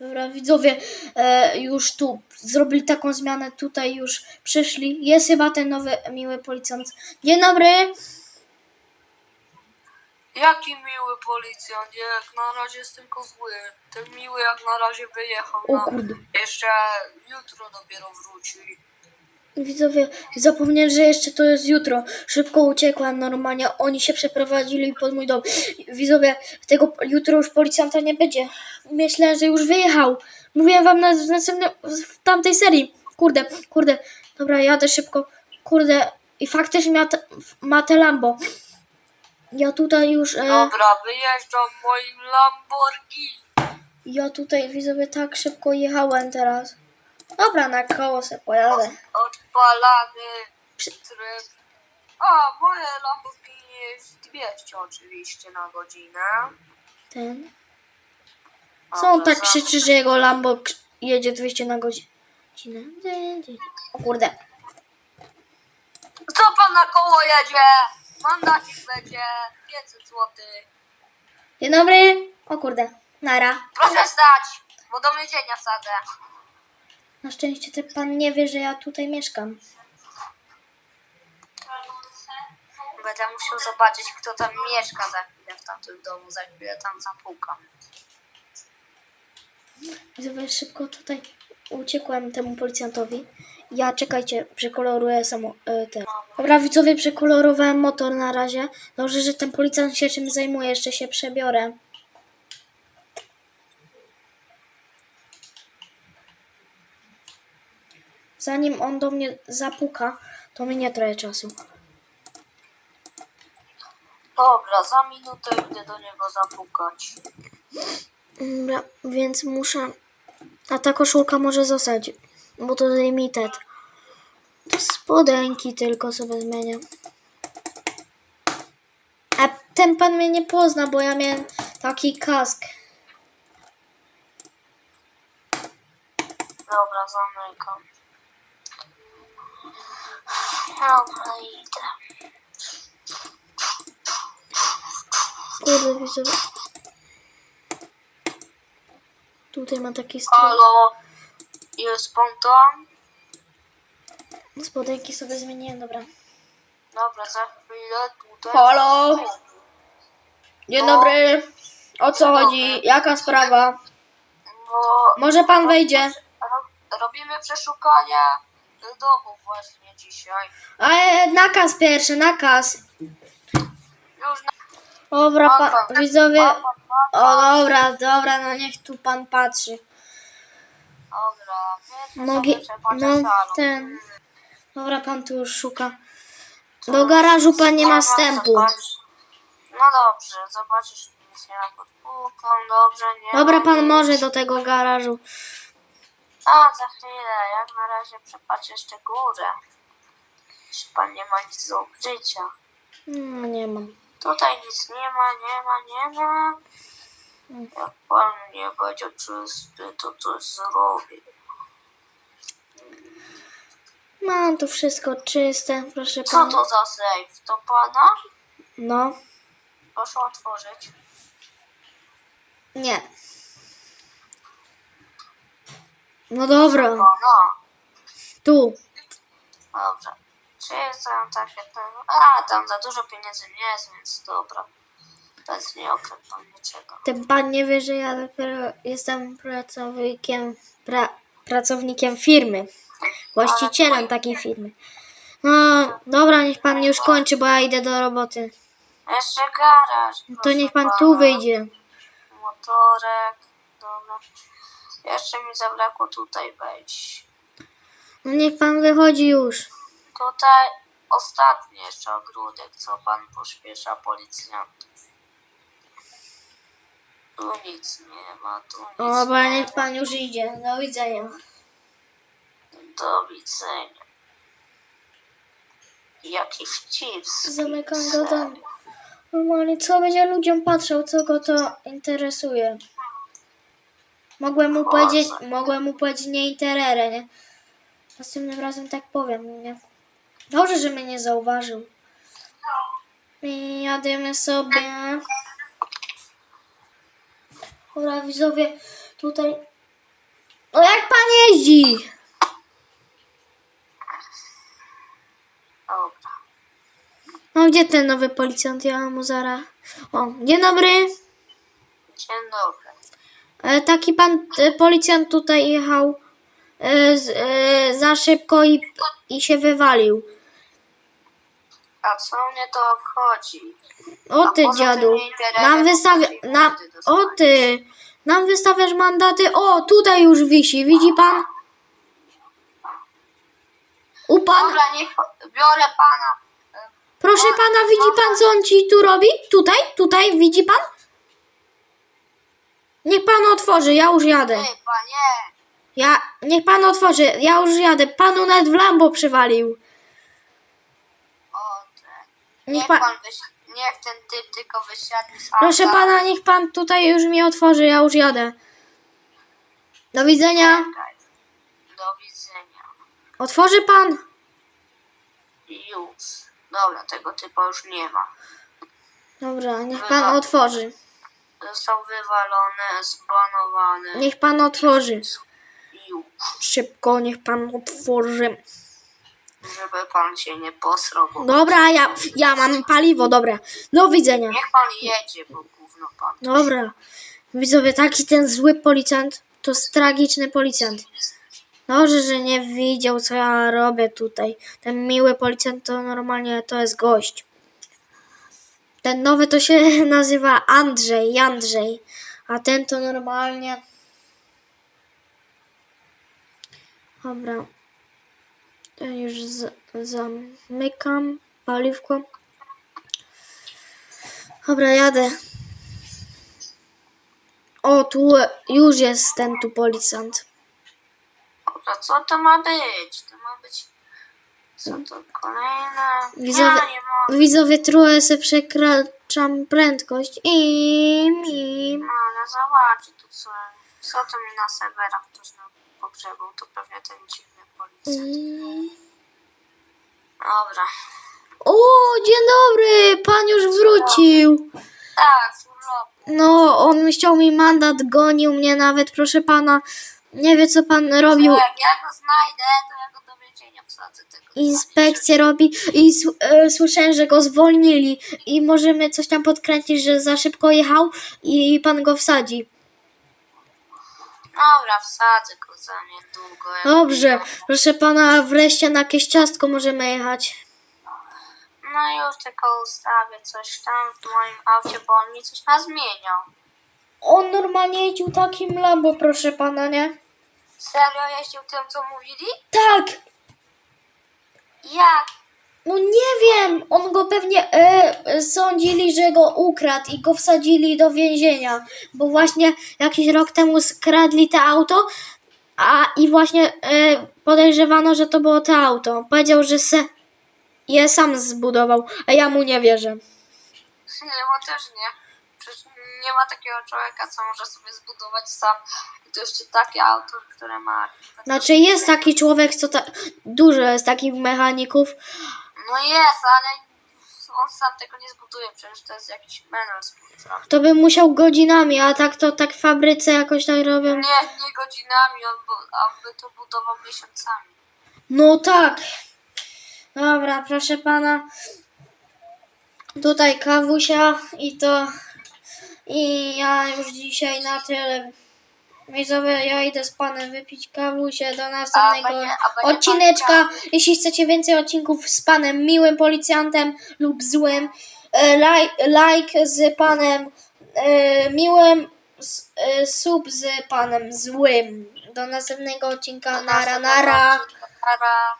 Dobra, widzowie e, już tu zrobili taką zmianę, tutaj już przyszli. Jest chyba ten nowy miły policjant. Dzień dobry. Jaki miły policjant, jak na razie jest tylko zły. Ten miły jak na razie wyjechał O na... kurde. Jeszcze jutro dopiero wróci. Widzowie, zapomniałem, że jeszcze to jest jutro. Szybko uciekłem normalnie. Oni się przeprowadzili pod mój dom. Widzowie, tego jutro już policjanta nie będzie. Myślę, że już wyjechał. Mówiłem wam na, w następnym, w tamtej serii. Kurde, kurde. Dobra, jadę szybko. Kurde. I faktycznie ma te, ma te Lambo. Ja tutaj już... E, Dobra, wyjeżdżam moim Lamborghini. ja tutaj, widzowie, tak szybko jechałem teraz. Dobra, na koło se pojadę. Odpalamy tryb. A, moje Lamborghini jest 200 oczywiście na godzinę. Ten. Co on tak krzyczy, że jego Lambo k- jedzie 200 na godzinę? O kurde. Co pan na koło jedzie? Mandacik będzie 500 zł. Dzień dobry. O kurde. Nara. Proszę stać, bo do więzienia wsadzę. Na szczęście ten pan nie wie, że ja tutaj mieszkam. Będę musiał zobaczyć, kto tam mieszka za chwilę w tamtym domu, za chwilę tam zapukam. Widzowie, szybko tutaj uciekłem temu policjantowi. Ja, czekajcie, przekoloruję samo e, ten. Dobra, widzowie, przekolorowałem motor na razie. Dobrze, że ten policjant się czym zajmuje. Jeszcze się przebiorę. Zanim on do mnie zapuka, to minie trochę czasu. Dobra, za minutę idę do niego zapukać. Dobra, więc muszę... A ta koszulka może zostać, bo to limited. To spodenki tylko sobie zmienię. A ten pan mnie nie pozna, bo ja miałem taki kask. Dobra, zamykam. Dobra, idę. Kurde, widzę. Tutaj ma taki strój. Halo, jest pan tam? Spodenki sobie zmieniłem, dobra. Dobra, za chwilę tutaj. Halo? Dzień dobry. O co chodzi? Jaka sprawa? Bo Może pan wejdzie? ro- robimy przeszukanie domu właśnie dzisiaj. Ale nakaz pierwszy, nakaz. Już na... Dobra, pa, widzowie. O, dobra, dobra, no niech tu pan patrzy. Dobra, wiecie, Nogi, sobie przepatrzę no salon. ten. Dobra, pan tu już szuka. Do garażu pan nie ma wstępu. Zobacz. No dobrze, zobaczysz nic nie ma pod półką, dobrze, nie Dobra, ma pan nic. może do tego garażu. A, za chwilę, jak na razie przepatrzę jeszcze górę. Czy pan nie ma nic do ukrycia? No, nie mam. Tutaj nic nie ma, nie ma, nie ma. Jak pan nie będzie czysty, to coś zrobi. Mam tu wszystko czyste, proszę Co pana. to za sejf? To pana? No, Proszę otworzyć. nie. No dobra, Pana. tu. Dobrze. Czy jest tam takie... A, tam za dużo pieniędzy nie jest, więc dobra. Bez nie pan niczego. Ten pan nie wie, że ja dopiero jestem pracownikiem, pra, pracownikiem firmy. Właścicielem takiej firmy. No, dobra, niech pan już kończy, bo ja idę do roboty. Jeszcze garaż. No To niech pan tu wyjdzie. Motorek. Dobra. Jeszcze mi zabrakło tutaj wejść. No niech pan wychodzi już. Tutaj ostatni jeszcze ogródek, co pan pośpiesza policjantów. Tu nic nie ma, tu nic Dobra, nie niech pan już idzie. Do widzenia. ma. Do widzenia. Jaki wcisk. Zamykam go domu. Normalnie, co będzie ludziom patrzał, co go to interesuje. Mogłem mu powiedzieć, mogłem mu powiedzieć nie interere, nie? Następnym razem tak powiem, nie? Dobrze, że mnie nie zauważył. I Jadziemy sobie. Dobra, widzowie, tutaj No jak pan jeździ? No gdzie ten nowy policjant? Ja mu zaraz... O, dzień dobry. Dzień dobry. E, taki pan e, policjant tutaj jechał e, z, za szybko i, i się wywalił. A co mnie to obchodzi? O A ty poza tym dziadu. nie interesuje, Nam wystawia... Na, o ty. Nam wystawiasz mandaty. O, tutaj już wisi. Widzi pan? U pan... Dobra, niech biorę pana. Proszę pana, widzi pan co on ci tu robi? Tutaj? Tutaj? Widzi pan? Niech pan otworzy, ja już jadę. Ty, panie. Ja, niech pan otworzy, ja już jadę. Panu nawet w Lambo przywalił. O, ten. Niech Niech pan, pan wysi... Niech ten typ tylko wysiadnie z proszę auta. pana, niech pan tutaj już mi otworzy, ja już jadę. Do widzenia. Czekaj. Do widzenia. Otworzy pan? Już. Dobra, tego typa już nie ma. Dobra, niech pan otworzy. Został wywalony, zbanowany. Niech pan otworzy. Szybko, niech pan otworzy. Żeby pan się nie posrał, bo Dobra, ja, ja mam paliwo, dobra. Do widzenia. niech pan jedzie, bo gówno pan. Dobra. Widzowie, taki ten zły policjant, to jest tragiczny policjant. Dobrze, że nie widział, co ja robię tutaj. Ten miły policjant to normalnie to jest gość. Ten nowy to się nazywa Andrzej, Andrzej. A ten to normalnie. Dobra. Ja już z, zamykam paliwko. Dobra, jadę. O, tu już jest ten tu policjant. Dobra, co to ma być? To ma być... Co to kolejne? Widzowie, Ja nie mogę. widzowie trochę se przekraczam prędkość i mi. No, ale zobaczcie tu co... Co to mi na serwerach ktoś nam pogrzebał? To pewnie ten dziwny policjant. Dobra. O, dzień dobry, pan już wrócił. Tak, z urlopu. No, on chciał mi mandat, gonił mnie nawet, proszę pana. Nie wie, co pan robił. Jak ja go znajdę, to ja go Inspekcję robi i e, słyszałem, że go zwolnili i możemy coś tam podkręcić, że za szybko jechał i pan go wsadzi. Dobra, wsadzę go za niedługo. jak Dobrze, proszę pana, wreszcie na jakieś ciastko możemy jechać. No już tylko ustawię coś tam w moim aucie, bo on mi coś nazmieniał. On normalnie jeździł takim Lambo, proszę pana, nie? Serio jeździł tym, co mówili? Tak, Jak? no nie wiem, on go pewnie e, sądzili, że go ukradł i go wsadzili do więzienia, bo właśnie jakiś rok temu skradli to auto, a i właśnie e, podejrzewano, że to było to auto. Powiedział, że se je sam zbudował, a ja mu nie wierzę. Nie, bo też nie. Przecież nie ma takiego człowieka, co może sobie zbudować sam. I to jeszcze takie auto, które ma. Znaczy jest taki człowiek, co ta, dużo jest takich mechaników, No jest, ale on sam tego nie zbuduje. Przecież to jest jakiś menel to by musiał godzinami, a tak to tak w fabryce jakoś tak robią. Nie, nie godzinami, on bu- on by to budował miesiącami. No tak. Dobra, proszę pana. Tutaj kawusia i to. I ja już dzisiaj na tyle. Widzowie, ja idę z panem wypić kawusię do następnego A będzie- a będzie odcineczka. Jeśli chcecie więcej odcinków z panem miłym policjantem lub złym, e, laj, like z panem e, miłym, s- e, sub z panem złym. Do następnego odcinka. Nara, nara. Nara.